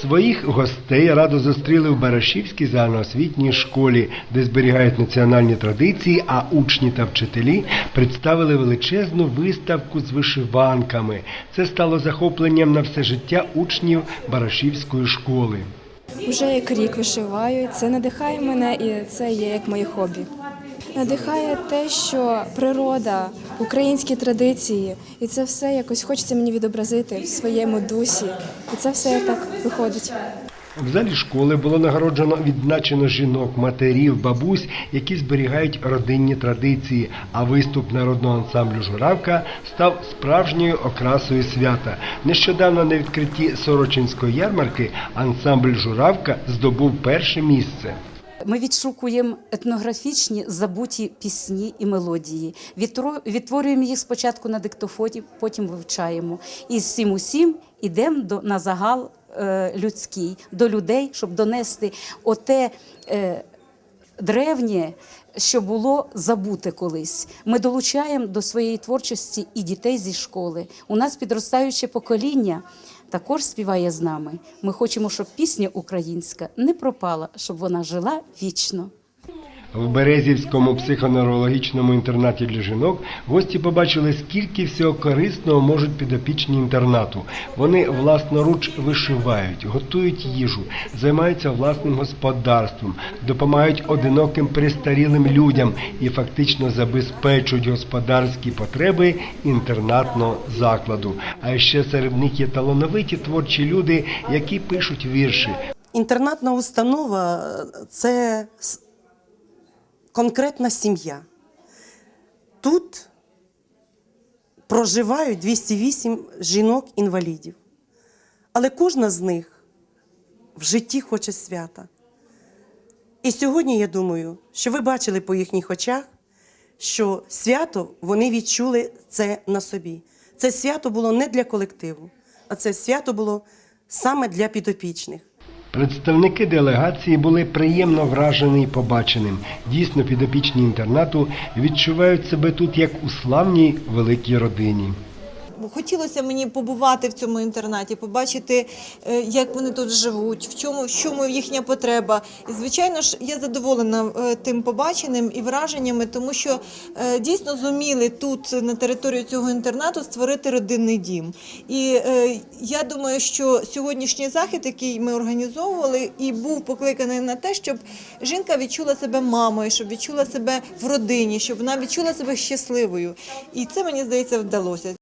Своїх гостей радо зустріли в Барашівській загальноосвітній школі, де зберігають національні традиції, а учні та вчителі представили величезну виставку з вишиванками. Це стало захопленням на все життя учнів Барашівської школи. Вже як рік вишиваю, це надихає мене і це є як моє хобі. Надихає те, що природа, українські традиції, і це все якось хочеться мені відобразити в своєму дусі. І це все так виходить. В залі школи було нагороджено відзначено жінок, матерів, бабусь, які зберігають родинні традиції. А виступ народного ансамблю Журавка став справжньою окрасою свята. Нещодавно на відкритті Сорочинської ярмарки ансамбль Журавка здобув перше місце. Ми відшукуємо етнографічні забуті пісні і мелодії. Відтворюємо їх спочатку на диктофоні, потім вивчаємо. І з цим усім йдемо до, на загал е, людський, до людей, щоб донести оте е, древнє, що було забуте колись. Ми долучаємо до своєї творчості і дітей зі школи. У нас підростаюче покоління також співає з нами. Ми хочемо, щоб пісня українська не пропала, щоб вона жила вічно. В Березівському психоневрологічному інтернаті для жінок гості побачили, скільки всього корисного можуть підопічні інтернату. Вони власноруч вишивають, готують їжу, займаються власним господарством, допомагають одиноким престарілим людям і фактично забезпечують господарські потреби інтернатного закладу. А ще серед них є талановиті творчі люди, які пишуть вірші, Інтернатна установа це с- конкретна сім'я. Тут проживають 208 жінок-інвалідів. Але кожна з них в житті хоче свята. І сьогодні я думаю, що ви бачили по їхніх очах, що свято вони відчули це на собі. Це свято було не для колективу, а це свято було саме для підопічних. Представники делегації були приємно вражені побаченим. Дійсно, підопічні інтернату відчувають себе тут як у славній великій родині. Хотілося мені побувати в цьому інтернаті, побачити, е, як вони тут живуть, в чому, в чому їхня потреба. І звичайно ж, я задоволена е, тим побаченим і враженнями, тому що е, дійсно зуміли тут на території цього інтернату створити родинний дім. І я думаю, що сьогоднішній захід, який ми організовували, і був покликаний на те, щоб жінка відчула себе мамою, щоб відчула себе в родині, щоб вона відчула себе щасливою. І це мені здається вдалося.